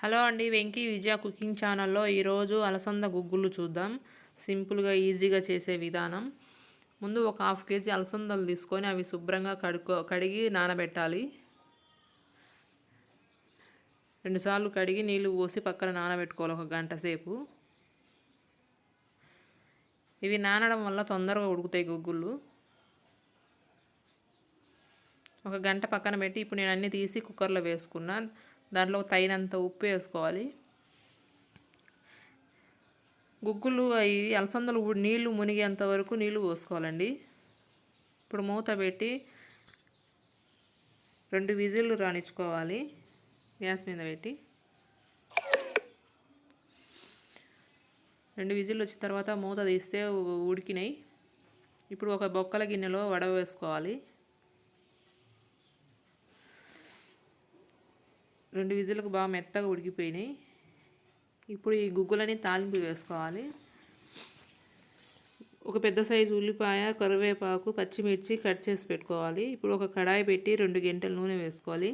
Hello అండి వెంకీ విజయ cooking ఛానల్లో ఈరోజు అలసంద గుగ్గులు చూద్దాం. సింపుల్గా ఈజీగా చేసే విధానం. ముందు ఒక హాఫ్ కేజీ అలసందలు తీసుకొని అవి శుభ్రంగా కడుక్కో కడిగి నానబెట్టాలి. రెండుసార్లు కడిగి నీళ్ళు పోసి పక్కన నానబెట్టుకోవాలి ఒక గంట సేపు. ఇవి నానడం వల్ల తొందరగా ఉడుకుతాయి గుగ్గులు ఒక గంట పక్కన పెట్టి ఇప్పుడు నేను అన్నీ తీసి కుక్కర్లో వేసుకున్నాను దాంట్లో తగినంత ఉప్పు వేసుకోవాలి. గుగ్గులు అవి అలసందలు నీళ్ళు మునిగేంత వరకు నీళ్ళు పోసుకోవాలండి. ఇప్పుడు మూత పెట్టి రెండు విజిల్లు రాణించుకోవాలి. గ్యాస్ మీద పెట్టి. రెండు విజిల్లు వచ్చిన తర్వాత మూత తీస్తే ఉడికినాయి. ఇప్పుడు ఒక బొక్కల గిన్నెలో వడ వేసుకోవాలి రెండు విజులకు బాగా మెత్తగా ఉడికిపోయినాయి. ఇప్పుడు ఈ గుగ్గులని తాలింపు వేసుకోవాలి. ఒక పెద్ద సైజు ఉల్లిపాయ కరివేపాకు పచ్చిమిర్చి కట్ చేసి పెట్టుకోవాలి. ఇప్పుడు ఒక కడాయి పెట్టి రెండు గంటలు నూనె వేసుకోవాలి.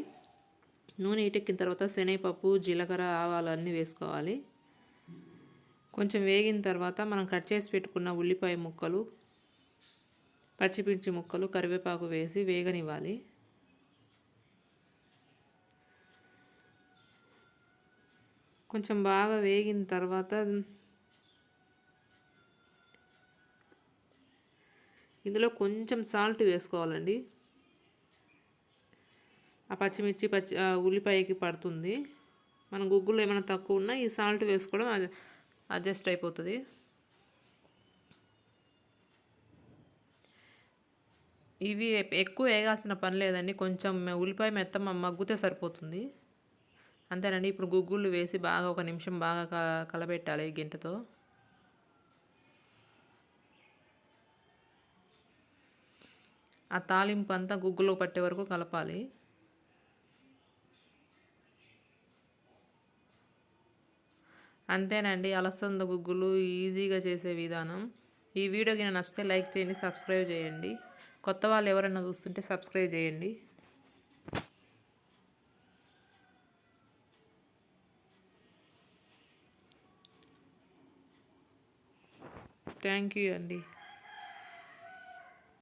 నూనె ఇటెక్కిన తర్వాత శనగపప్పు జీలకర్ర ఆవాలు అన్నీ వేసుకోవాలి. కొంచెం వేగిన తర్వాత మనం కట్ చేసి పెట్టుకున్న ఉల్లిపాయ ముక్కలు పచ్చిమిర్చి ముక్కలు కరివేపాకు వేసి వేగనివ్వాలి. కొంచెం బాగా వేగిన తర్వాత ఇందులో కొంచెం సాల్ట్ వేసుకోవాలండి. ఆ పచ్చిమిర్చి పచ్చి ఉల్లిపాయకి పడుతుంది. మన గుగ్గులు ఏమైనా తక్కువ ఉన్నా ఈ సాల్ట్ వేసుకోవడం అడ్జస్ట్ అయిపోతుంది. ఇవి ఎక్కువ వేగాల్సిన పని లేదండి. కొంచెం ఉల్లిపాయ మెత్తం మగ్గితే సరిపోతుంది. అంతేనండి. ఇప్పుడు గుగ్గుళ్ళు వేసి బాగా ఒక నిమిషం బాగా కలబెట్టాలి గింటతో. ఆ తాలింపు అంతా గుగ్గులో పట్టే వరకు కలపాలి. అంతేనండి. అలసంద గుగ్గులు ఈజీగా చేసే విధానం. ఈ వీడియోకి నచ్చితే లైక్ చేయండి సబ్స్క్రైబ్ చేయండి. కొత్త వాళ్ళు ఎవరైనా చూస్తుంటే సబ్స్క్రైబ్ చేయండి. థ్యాంక్ యూ అండి